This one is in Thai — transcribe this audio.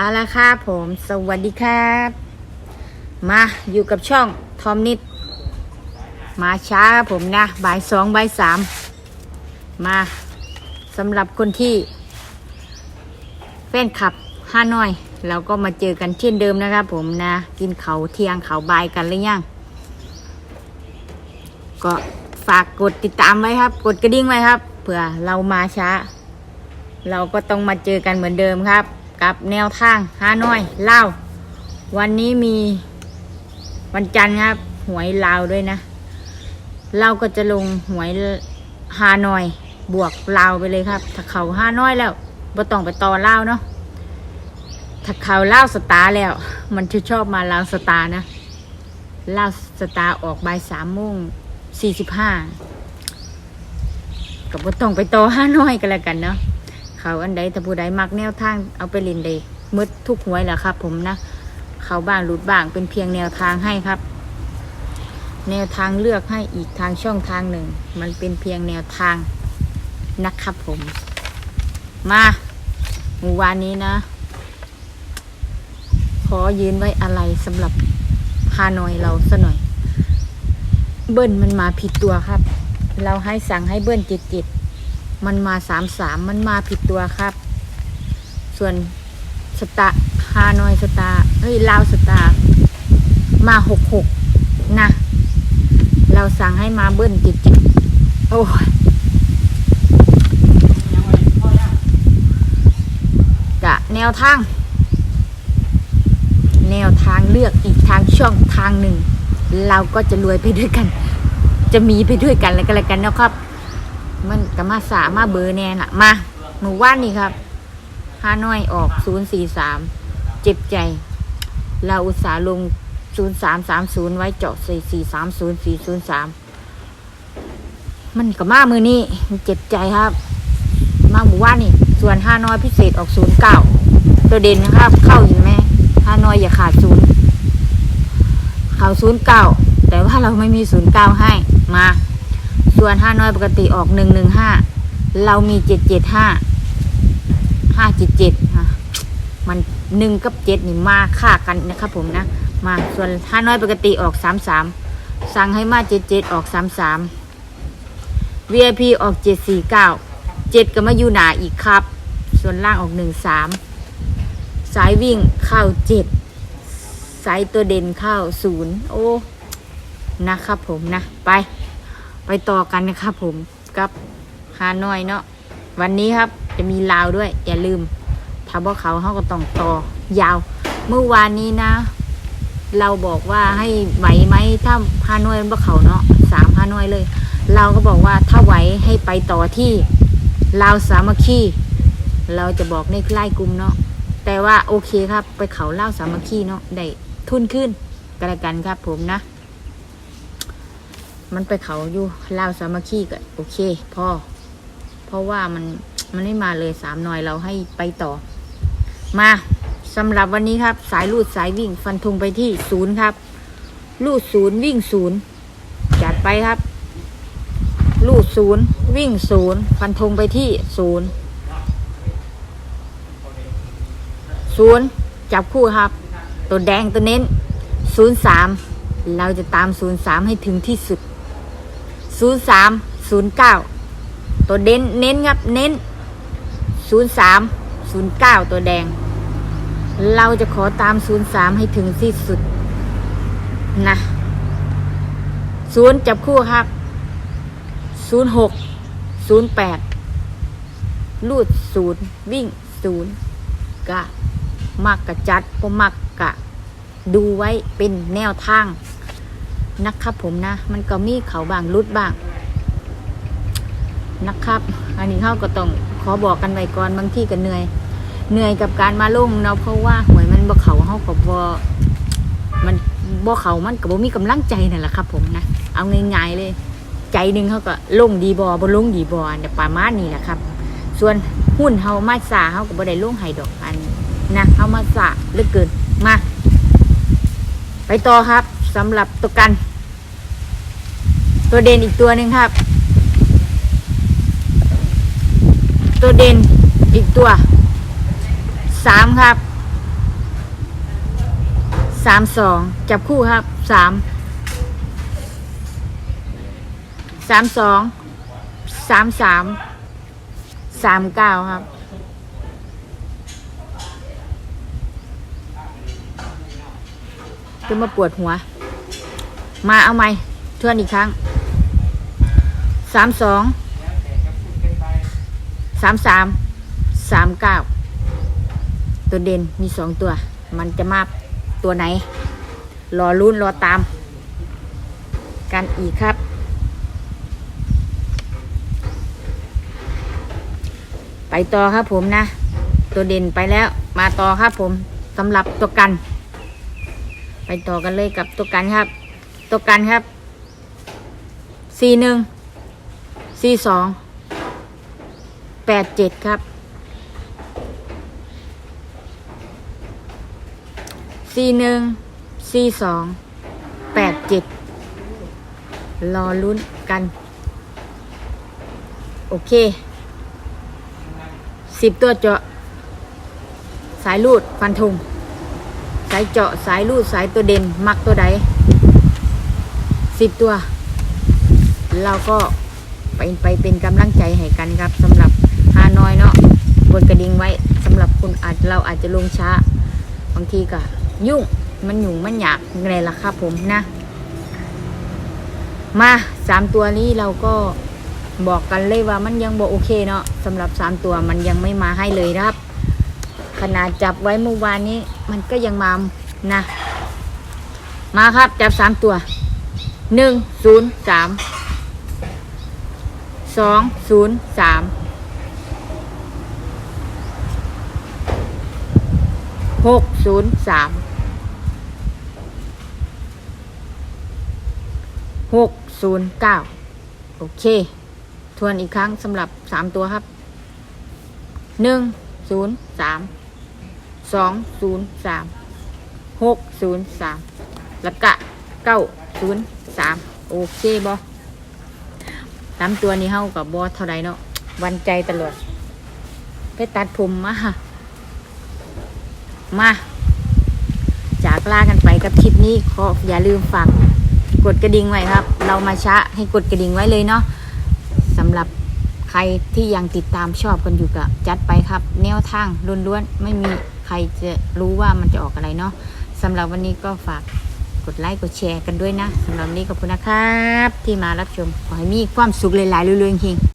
เอาละครับผมสวัสดีครับ มาอยู่กับช่องทอมนิด มาช้าผมนะบ่ายสองบ่ายสามมาสำหรับคนที่แฟนขับห้าน้อย เราก็มาเจอกันเช่นเดิมนะครับผมนะ กินเขาเที่ยงเขาบายกันหรือยังก็ฝากกดติดตามไว้ครับ กดกระดิ่งไว้ครับเผื่อเรามาช้า เราก็ต้องมาเจอกันเหมือนเดิมครับ กับแนวทางฮานอยเล่าววันนี้มีวันจันทร์ครับ หวยลาวด้วยนะ เราก็จะลงหวยฮานอยบวกลาวไปเลยครับ ถ้าเขาฮานอยแล้วบ่ต้องไปต่อลาวเนาะถ้าเขาลาวสตาร์แล้ว มันจะชอบมาลาวสตาร์นะลาวสตาร์ออกบ่ายสามโมงสี่สิบห้าก็บ่ต้องไปต่อห้าน้อยกันแล้วกันเนาะ เขาอันใดถ้าผู้ใดมักแนวทางเอาไปเลินได้มืดทุกหวยแหละครับ ผมนะเขาบ้างหลุดบ้างเป็นเพียงแนวทางให้ครับ แนวทางเลือกให้อีกทางช่องทางหนึ่ง มันเป็นเพียงแนวทางนะครับผม มาหมู่วานนี้นะ ขอยืนไว้อะไรสำหรับฮานอยเราซะหน่อย เบิ้ลมันมาผิดตัวครับ เราให้สั่งให้เบิ้ลจ็ดจ็ด มันมาสามสามมันมาผิดตัวครับ ส่วนสตาฮานอยสตาเฮ้ยลาวสตามาหกหกนะ เราสั่งให้มาเบิ้ลจิตจิตโอ้ยกะแนวทาง แนวทางเลือกอีกทางช่องทางหนึ่ง เราก็จะรวยไปด้วยกัน จะมีไปด้วยกันแล้วก็แล้วกันนะครับ มันก็มาสามาเบอร์แน่ละมาหนูว่านนี่ครับห้าน้อยออกศูนย์สี่สามเจ็บใจ เราอุตส่าห์ลงศูนย์สามสามศูนย์ไว้เจาะสี่สี่สามศูนย์สี่ศูนย์สามมันก็มามือนี่มันเจ็บใจครับ มาหมู่ว่านนี่ ส่วนห้าน้อยพิเศษออกศูนย์เก้าตัวเด่นนะครับ เข้าอยู่ไหมห้าน้อยอย่าขาดศูนย์เขาศูนย์เก้าแต่ว่าเราไม่มีศูนย์เก้าให้มา ส่วนห้าน้อยปกติออกหนึ่งหนึ่งห้าเรามีเจ็ดเจ็ดห้าห้าเจ็ดเจ็ดะมันหนึ่งกับเจ็ดนี่มาค่ากันนะครับผมนะ มาส่วนห้าน้อยปกติออกสามสามสั่งให้มาเจ็ดเจ็ดออกสามสาม VIP ออกเจ็ดสี่เก้าเจ็ดก็มาอยู่หนาอีกครับ ส่วนล่างออกหนึ่งสามสายวิ่งเข้าเจ็ดสายตัวเด่นเข้าศูนย์โอ้นะครับผมนะ ไป ไปต่อกันนะครับผมกับฮานอยเนาะวันนี้ครับจะมีลาวด้วย อย่าลืมถ้าบอกเขาเขาก็ต้องต่อยาว เมื่อวานนี้นะ เราบอกว่าให้ไหวไหมถ้าฮานอยมันบอกเขาเนาะสามฮานอยเลย เราก็บอกว่าถ้าไหวให้ไปต่อที่ลาวสามัคคีเราจะบอกในไล่กลุ่มเนาะแต่ว่าโอเคครับ ไปเขาเล่าวสามัคคีเนาะได้ทุนขึ้นกันกันครับผมนะ มันไปเขาอยู่ลาวสามัคคีก็โอเคพ่อเพราะว่ามันมันไม่มาเลยสามหน่อยเราให้ไปต่อ มาสำหรับวันนี้ครับ สายลูดสายวิ่งฟันธงไปที่ศูนย์ครับ ลูดศูนย์วิ่งศูนย์จัดไปครับ ลูดศูนย์วิ่งศูนย์ฟันธงไปที่ศูนย์ศูนย์จับคู่ครับ ตัวแดงตัวเน้นศูนย์สามเราจะตามศูนย์สามให้ถึงที่สุด ศูนย์สามศูนย์เก้าตัวเน้นเน้นครับเน้นศูนย์สามศูนย์เก้าตัวแดง เราจะขอตามศูนย์สามให้ถึงที่สุดนะศูนย์จับคู่ครับศูนย์หกศูนย์แปดลูดศูนย์วิ่งศูนย์กะมักกะจัดก็มักกะ ดูไว้เป็นแนวทาง นะครับผมนะ มันก็มีเขาบางรุดบ้างนะครับ อันนี้เขาก็ต้องขอบอกกันไว้ก่อนบางที่ก็เหนื่อย เหนื่อยกับการมาลงเนาะเพราะว่าหวยมันบ่เขาเขากับบ่มันบ่เขามันกับบ่มีกำลังใจนั่นแหละครับ ผมนะเอาง่ายๆเลย ใจหนึ่งเขาก็ลงดีบอบ่ลงดีบอเดี๋ยประมาณนี้แหละครับ ส่วนหุ้นเฮามาสาเฮาก็บ่ได้ลงไห้ดอกอันนะเฮามาสาเหลือเกินมา ไปต่อครับสำหรับตัวกัน ตัวเด่นอีกตัวหนึ่งครับ ตัวเด่นอีกตัวสามครับสามสองจับคู่ครับสามสามสองสามสามสามเก้าครับจะมาปวดหัว มาเอาไหมทวนอีกครั้ง สามสองสามสามสามเก้าตัวเด่นมีสองตัว มันจะมาตัวไหน รอรุ่นรอตาม กันอีกครับ ไปต่อครับผมนะ ตัวเด่นไปแล้วมาต่อครับผมสำหรับตัวกัน ไปต่อกันเลยกับตัวกันครับ ตัวกันครับสี่หนึ่ง สี่สองแปดเจ็ดครับสี่หนึ่งสี่สองแปดเจ็ดรอลุ้นกัน โอเคสิบตัวเจาะ สายลูดฟันธงสายเจาะสายลูดสายตัวเด่น มักตัวใดสิบตัว เราก็ ไปไปเป็นกำลังใจให้กันครับสำหรับฮานอยเนาะกดกระดิ่งไว้สำหรับคุณอาจเราอาจจะลงช้า บางทีก็ยุ่งมันยุ่งมันยากไงล่ะครับผมนะ มาสามตัวนี้เราก็บอกกันเลยว่ามันยังบ่โอเคเนาะสำหรับสามตัวมันยังไม่มาให้เลยนะครับ ขนาดจับไว้เมื่อวานนี้ มันก็ยังมานะ มาครับจับสามตัวหนึ่งศูนย์สาม สองศูนย์สามหกศูนย์สามหกศูนย์เก้าโอเค ทวนอีกครั้งสำหรับสามตัวครับหนึ่งศูนย์สามสองศูนย์สามหกศูนย์สามแล้วก็เก้าศูนย์สามโอเคบอ ตามตัวนี้เฮากับบอเท่าไรเนาะวันใจตลอดไปตัดผมมามา จากลากันไปกับคลิปนี้ขออย่าลืมฝากกดกระดิ่งไว้ครับ เรามาช้าให้กดกระดิ่งไว้เลยเนาะสำหรับใครที่ยังติดตามชอบกันอยู่กับจัดไปครับ แนวทางล้วนๆไม่มีใครจะรู้ว่ามันจะออกอะไรเนาะสำหรับวันนี้ก็ฝากก ดไลค์กดแชร์กันด้วยนะสำหรับนี้ขอบคุณนะครับ ที่มารับชมขอให้มีความสุขหลายๆเรื่อยๆจริง